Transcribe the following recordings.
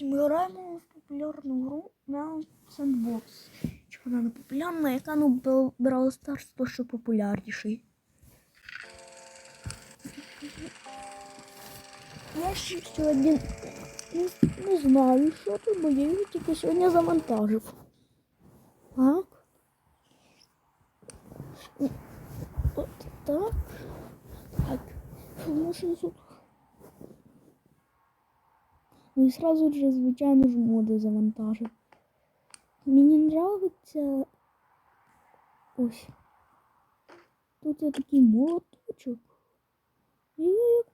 Ми граємо в популярну гру на Sandbox. Чи вона не популярна, яка ну Brawl Stars то що популярніший. Я ще сьогодні не, не знаю, що тут, бо я її тільки сьогодні завантажив. Так. От так. Так. Може тут. Ну і сразу же, звичайно ж, моди завантажив. Мені нравиться ось. Тут є такий молоточок. І я як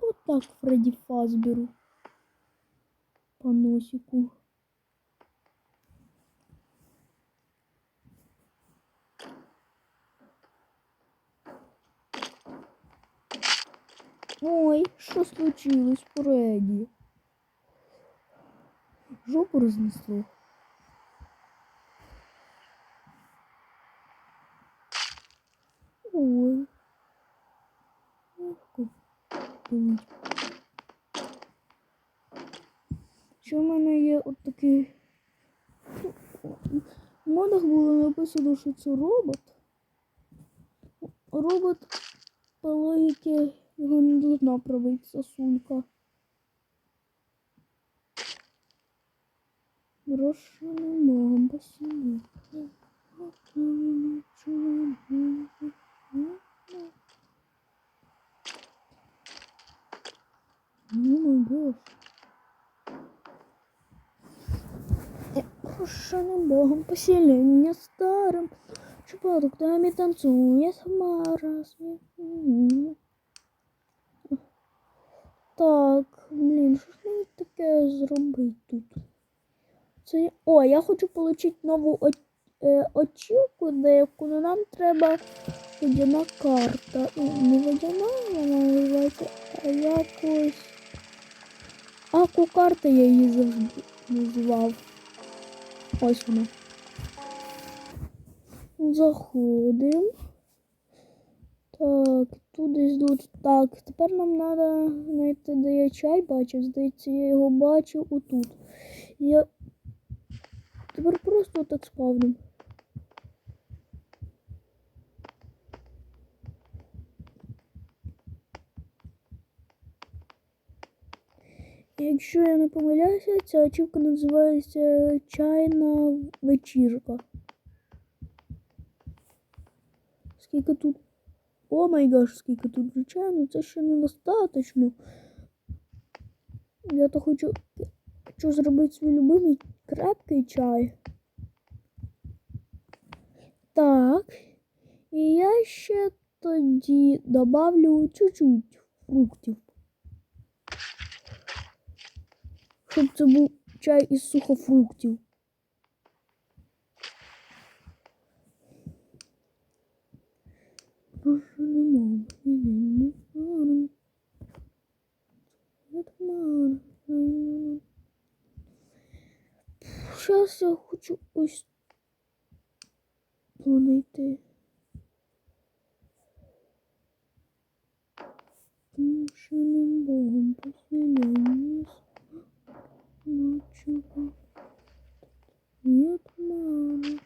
отак Фредді Фазберу по носику. Ой, що случилось, Фредді? Жопу рознесло. Ой. Що в мене є от такий. В модах було написано, що це робот. Робот по логіки його не должна пробити сосулька. По себе. Ну мой бог. Брошенным богом поселение старым. Чупадуктами танцует Хмара. Так, блін, що ж мені таке зробити тут? Це... О, я хочу отримати нову о... деяку, але нам треба водяна карта. Не водяна вона називається, а якось. Аку-карта я її завжди називав. Ось вона. Заходимо. Так, тут десь тут. Так, тепер нам треба знайти, де я чай бачив. Здається, я його бачив отут. Я тепер просто так спавним. Якщо я не помиляюся, ця ачівка називається чайна вечірка. Скільки тут о май гаш, скільки тут речей, ну це ще недостаточно. Я то хочу, хочу зробити свій любимий крепкий чай. Так. І я ще тоді добавлю чуть-чуть фруктів. Щоб це був чай із сухофруктів. Прошу не мам, не фарм. Зараз я хочу ось знайти. Пушеним богом поселення. Ночью. Нет, мама.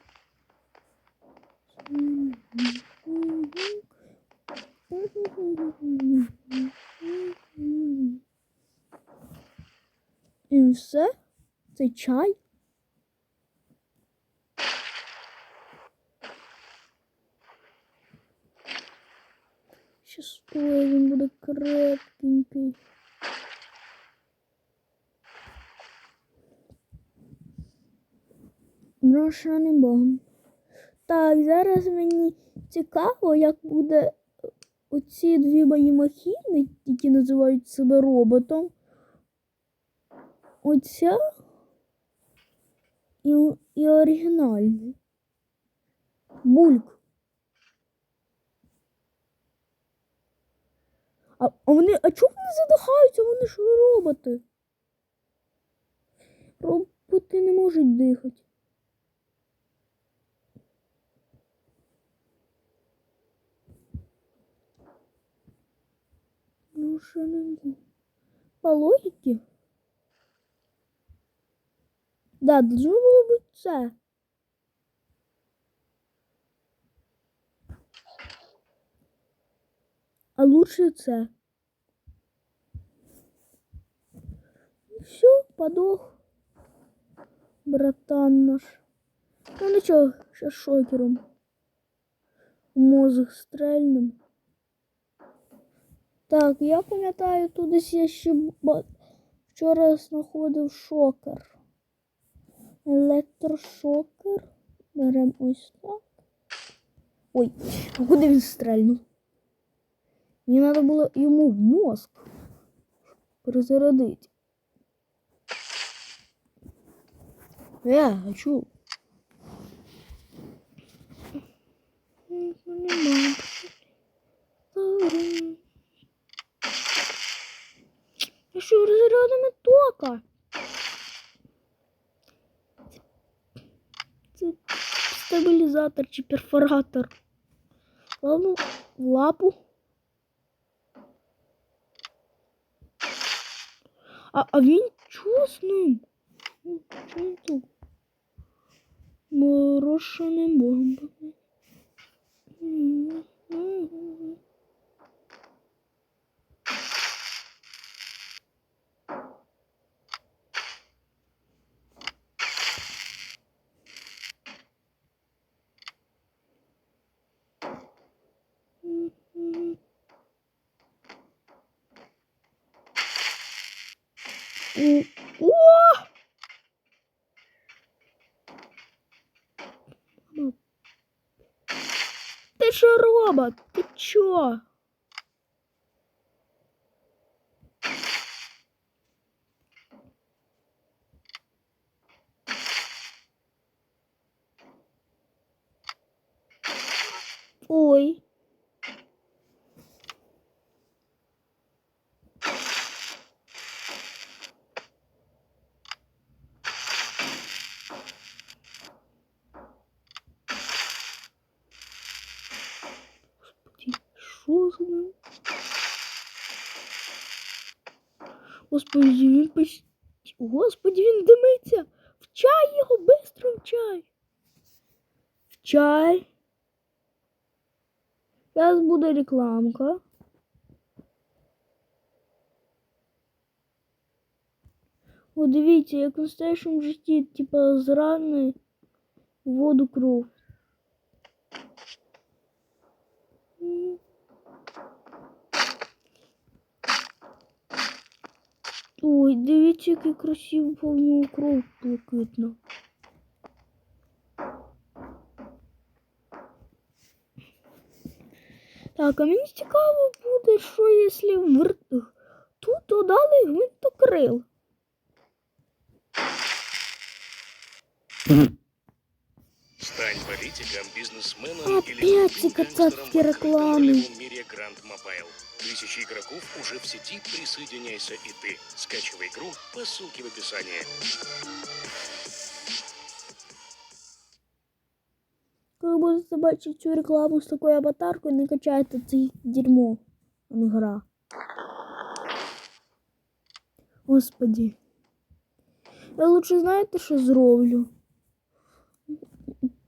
І все? Це чай? Щас ой, він буде крепкенький. Брошеним богом. Так, зараз мені цікаво, як буде оці дві мої махіни, які називають себе роботом. Оця і, і оригінальний. Бульк. А, а вони. А чому вони задихаються? Вони ж роботи. Роботи не можуть дихати. Ну, що не По логіки Да, должно було бути це. А лучше це. Все, подох. Братан наш. Ну нічого, ще шокером. в Мозг стрельним. Так, я пам'ятаю, тут я ще вчора знаходив шокер. Електрошокер. Беремо ось так. Ой, а куди він стрельнув? Мені треба було йому в мозг перезарядити. Я що, розрядами тока? Це стабілізатор чи перфоратор. Ладно, в лапу. А, а він чого з тут? Морошеним бомбами. О! Ну. Ти що робот? Ти чо? Ой. Господи, що з ним? Господи, він почти... Господи, він димиться! В чай його, быстро в чай! В чай. Зараз буде рекламка. О, дивіться, як в настоящому житті, типа, з воду кров. Ой, дивіться, який красивий повний кров блакитно. Так, а мені цікаво буде, що якщо в... тут додали гвинтокрил. аналитиком, бизнесменом Опять или гангстером в мире Grand Mobile. Тысячи игроков уже в сети, присоединяйся и ты. Скачивай игру по ссылке в описании. Как будто собачить всю рекламу с такой аватаркой накачает а это их дерьмо. А игра. Господи. Я лучше знаєте, что зроблю?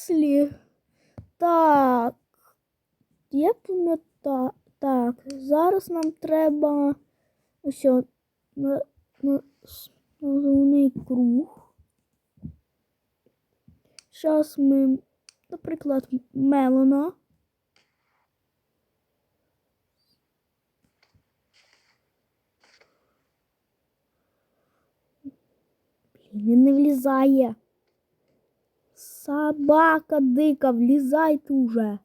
якщо так, я пам'ятаю, так, зараз нам треба ось на, на, головний круг. Зараз ми, наприклад, Мелона. Він не влізає. Собака дика, влізайте уже.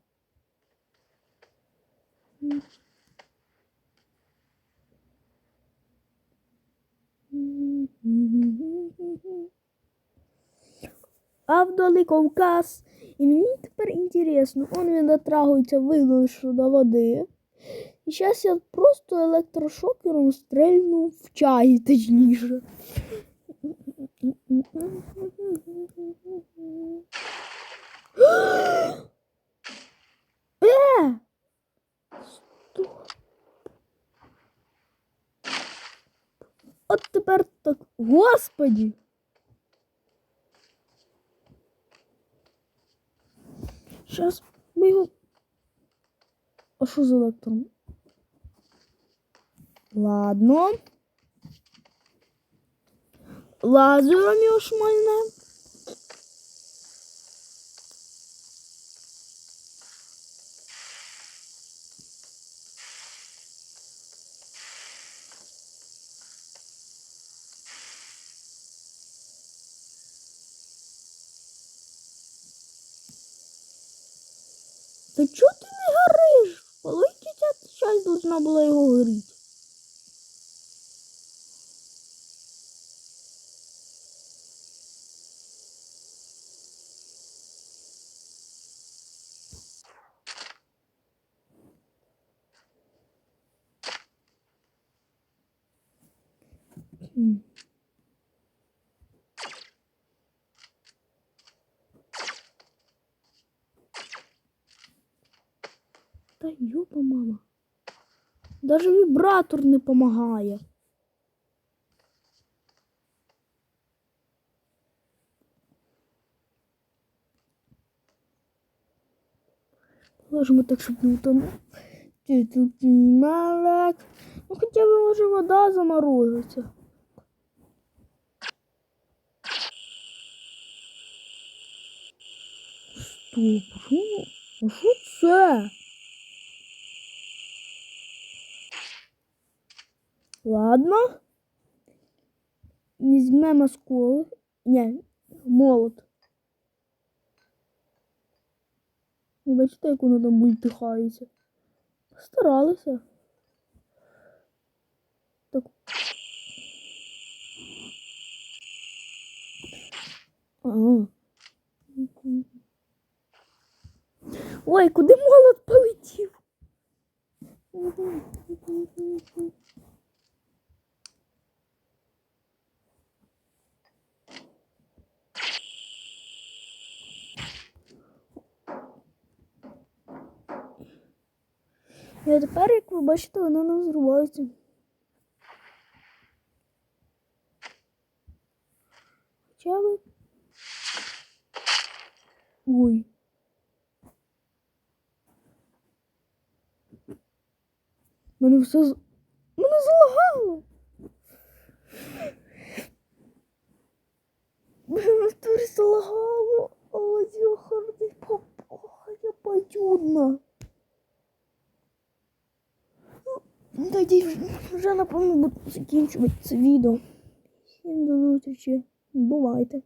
а вдали Кавказ. І мені тепер інтересно, он він дотрагується видно, до води. І зараз я просто електрошокером стрельну в чай, точніше. Е! От тепер так. Господі. Зараз ми його. А що з електром? Ладно. Лазером його шмальне. Та чого ти не гориш? Половинки ця часть должна була його горіти. Та йопа мама. Даже вібратор не помагає. Положимо так, щоб не утонув. Ти тут малак. Ну хоча б може вода заморозиться. Що? А? Ладно. Візьмемо сколи. Ні, молот. Ви бачите, як воно там мультихається. Постаралися. Так. Ага. Ой, куди молот полетів? І от тепер, як ви бачите, вона не взривається. Хоча ви. Ой. Мене все з... Мене залагало. Мене в турі залагало. О, йохарний папа, я паюдна. Тоді вже напевно буду закінчувати це відео. Всім до зустрічі. Бувайте.